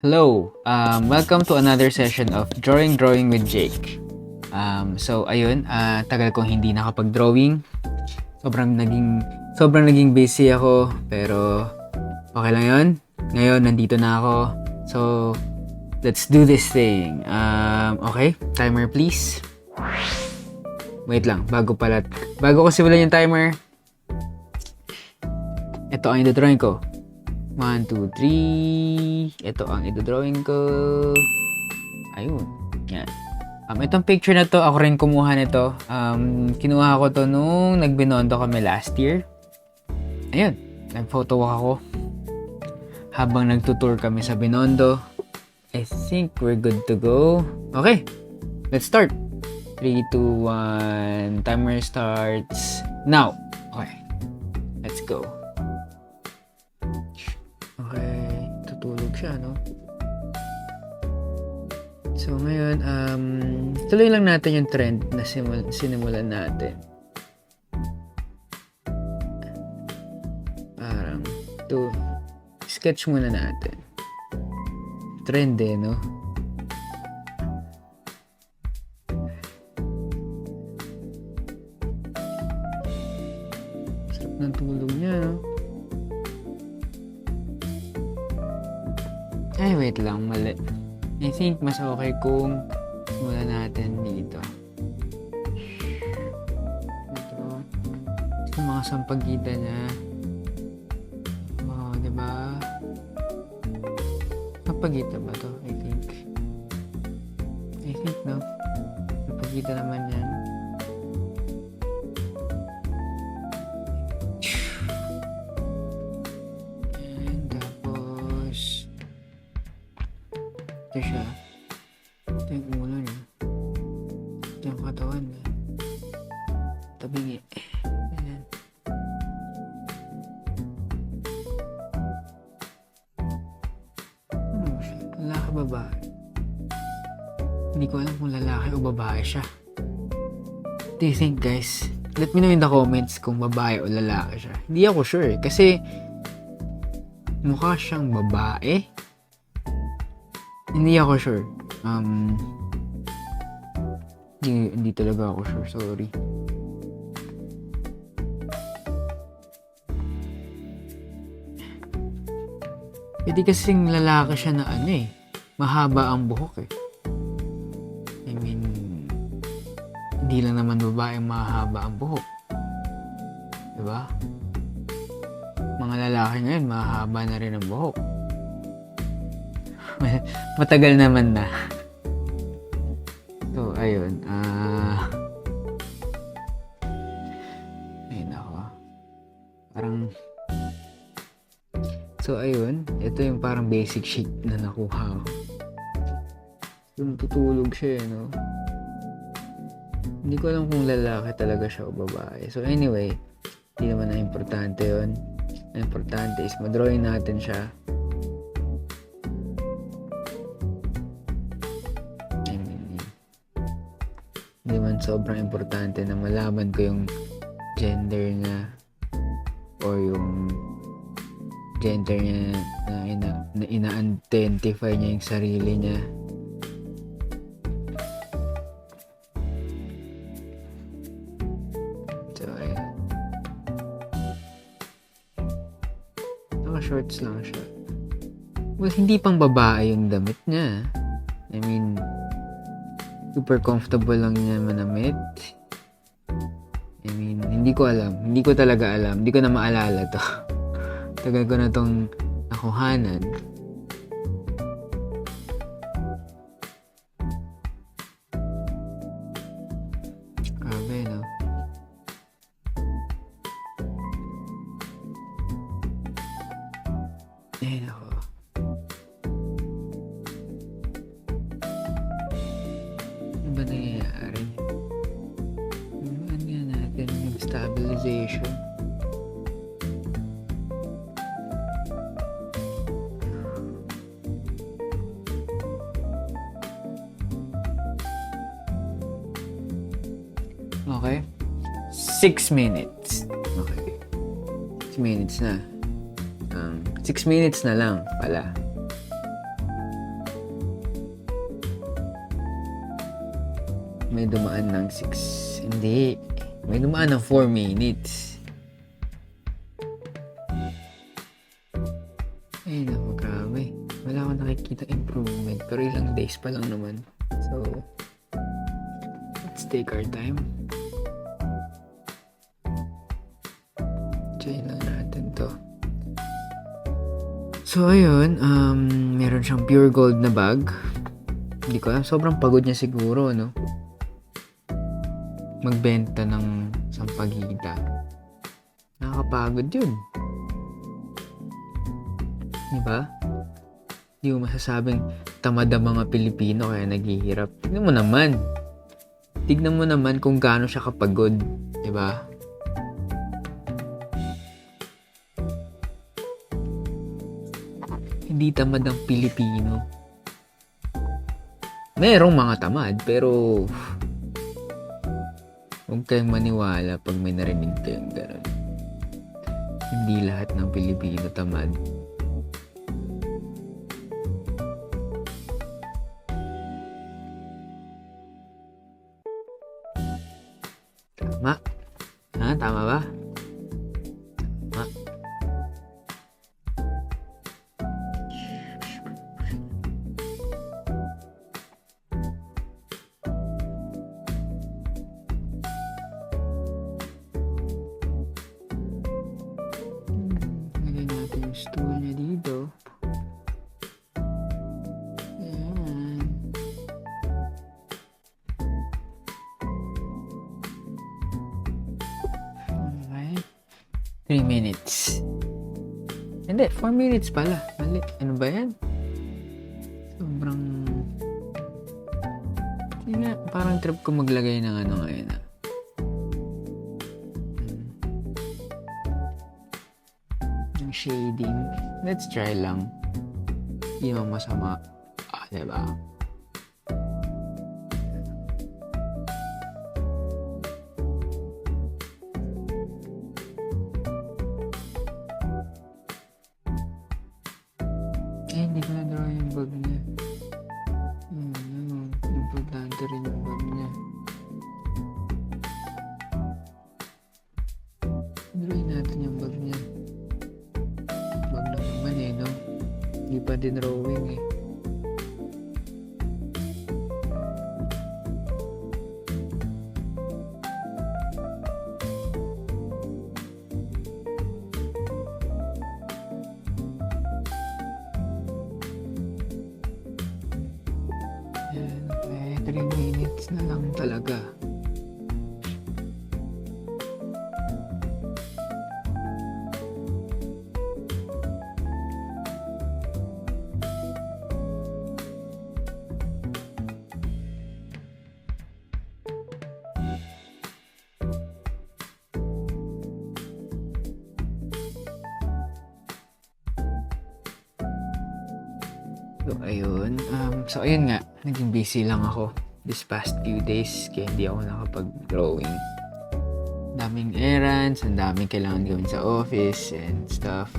Hello! Um, welcome to another session of Drawing Drawing with Jake. Um, so, ayun, ah, tagal kong hindi nakapag-drawing. Sobrang naging, sobrang naging busy ako, pero okay lang yun. Ngayon, nandito na ako. So, let's do this thing. Um, okay, timer please. Wait lang, bago pala, bago ko simulan yung timer, ito ang ito-drawing ko. 1, 2, 3. Ito ang ito-drawing ko. Ayun. Yan. Um, itong picture na to, ako rin kumuha nito. Um, kinuha ko to nung nagbinondo kami last year. Ayun. Nag-photo walk ako. Habang nagtutour kami sa Binondo. I think we're good to go. Okay. Let's start. 3, 2, 1. Timer starts now. Okay. Let's go. Siya, no? So, ngayon, um, tuloy lang natin yung trend na simul- sinimulan natin. Parang, to, sketch muna natin. Trend eh, no? Mali. I think mas okay kung simulan natin dito. Ito. Yung mga sampagita niya. Oh, di ba? Sampagita ba to? I think. I think, no? Sampagita naman yan. Ito siya. Ito yung niya. Ito yung katawan. Tabingi. Ayan. Ano ba siya? Lalaki babae. Hindi ko alam kung lalaki o babae siya. Do you think guys? Let me know in the comments kung babae o lalaki siya. Hindi ako sure eh. Kasi mukha siyang babae. Hindi ako sure. Um, hindi, hindi talaga ako sure. Sorry. Pwede kasing lalaki siya na ano eh. Mahaba ang buhok eh. I mean, hindi lang naman babae mahaba ang buhok. Diba? Mga lalaki ngayon, mahaba na rin ang buhok. Matagal naman na. So, ayun. Ah... ayun ako. Parang... So, ayun. Ito yung parang basic shape na nakuha ko. Yung tutulog siya, eh, no? Hindi ko alam kung lalaki talaga siya o babae. So, anyway. Hindi naman na importante yon Ang importante is madrawing natin siya. Sobrang importante na malaman ko yung gender niya or yung gender niya na, ina, na ina-identify niya yung sarili niya. So, ayun. Naka-shorts lang siya. Well, hindi pang babae yung damit niya. I mean, super comfortable lang niya manamit. I mean, hindi ko alam. Hindi ko talaga alam. Hindi ko na maalala to. Tagal ko na tong nakuhanan. Ba nangyayari? Ano nga natin yung stabilization? Okay. Six minutes. Okay. Six minutes na. Um, six minutes na lang pala. May dumaan ng 6. Hindi. May dumaan ng 4 minutes. Ay, naku, grabe. Wala akong nakikita improvement. Pero ilang days pa lang naman. So, let's take our time. Try lang natin to. So, ayun. Um, meron siyang pure gold na bag. Hindi ko alam. Sobrang pagod niya siguro, no? Magbenta ng sampagita. Nakakapagod yun. Diba? Di mo masasabing tamad ang mga Pilipino kaya naghihirap. Tignan mo naman. Tignan mo naman kung gaano siya kapagod. Diba? Hindi tamad ang Pilipino. Merong mga tamad, pero huwag kayong maniwala pag may narinig kayong gano'n. Hindi lahat ng Pilipino tamad. 3 minutes. Hindi, 4 minutes pala. Mali. Ano ba yan? Sobrang... Hindi nga, parang trip ko maglagay ng ano ngayon ah. Hmm. Yung shading. Let's try lang. Hindi masama. Ah, diba? Importante rin yung bag niya. Drawin natin yung bag niya. Bag na naman eh, no? Hindi pa din drawing eh. 3 minutes na lang talaga. So, ayun. Um, so, ayun nga. Naging busy lang ako this past few days. Kaya hindi ako nakapag-drawing. Daming errands. Ang daming kailangan gawin sa office and stuff.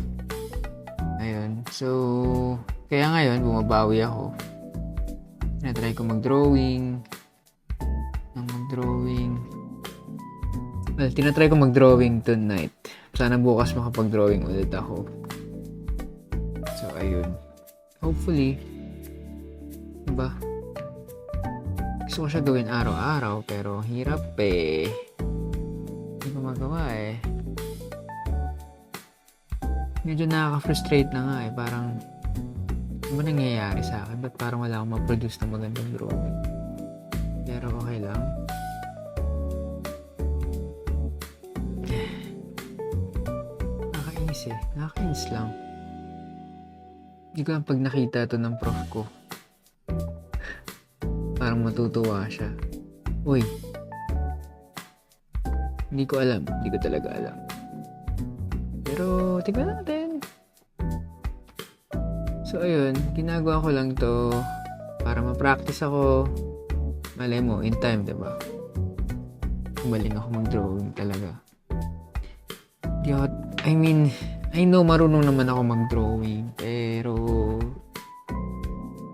Ayun. So, kaya ngayon, bumabawi ako. Tinatry ko mag-drawing. Nang mag-drawing. Well, tinatry ko mag-drawing tonight. Sana bukas makapag-drawing ulit ako. So, ayun. Hopefully, diba? Gusto ko siya gawin araw-araw, pero hirap eh. Hindi ko magawa eh. Medyo nakaka-frustrate na nga eh. Parang, ano ba nangyayari sa akin? Ba't parang wala akong ma-produce na magandang drawing? Pero okay lang. Nakakainis eh. Nakakainis lang. Hindi ko lang pag nakita to ng prof ko. Parang matutuwa siya. Uy. Hindi ko alam. Hindi ko talaga alam. Pero, tignan natin. So, ayun. Ginagawa ko lang to para ma-practice ako. Malay mo, in time, diba? Umaling ako mag-drawing talaga. Di I mean, I know marunong naman ako mag-drawing,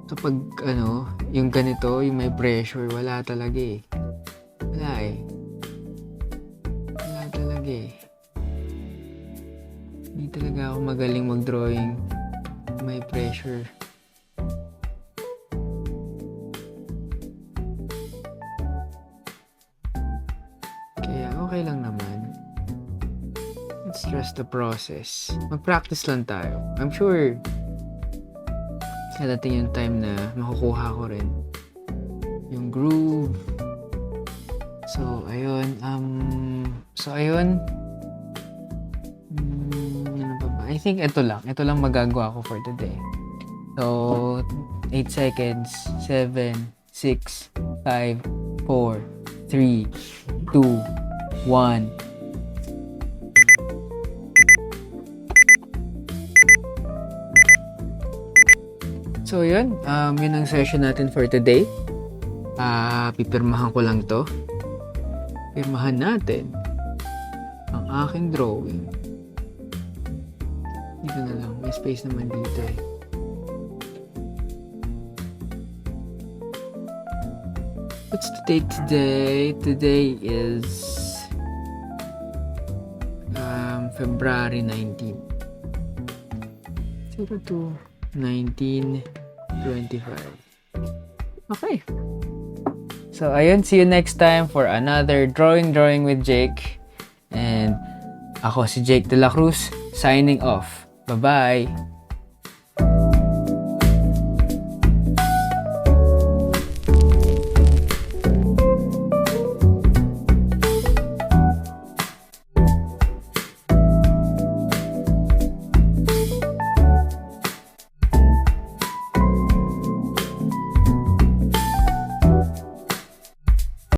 So pag ano, yung ganito, yung may pressure, wala talaga eh. Wala eh. Wala talaga eh. Hindi talaga ako magaling mag-drawing. May pressure. Kaya okay lang naman. It's just the process. Mag-practice lang tayo. I'm sure dadating yung time na makukuha ko rin yung groove. So, ayun. Um, so, ayun. Mm, ano pa ba? I think ito lang. Ito lang magagawa ko for today. So, 8 seconds. 7, 6, 5, 4, 3, 2, 1. So, yun. Um, yun ang session natin for today. Ah, pipirmahan ko lang to. Pirmahan natin ang aking drawing. Dito na lang. May space naman dito eh. What's the date today? Today is um, February 19. 02 19 25. Okay. So, ayun. See you next time for another Drawing Drawing with Jake. And ako si Jake De La Cruz, signing off. Bye-bye!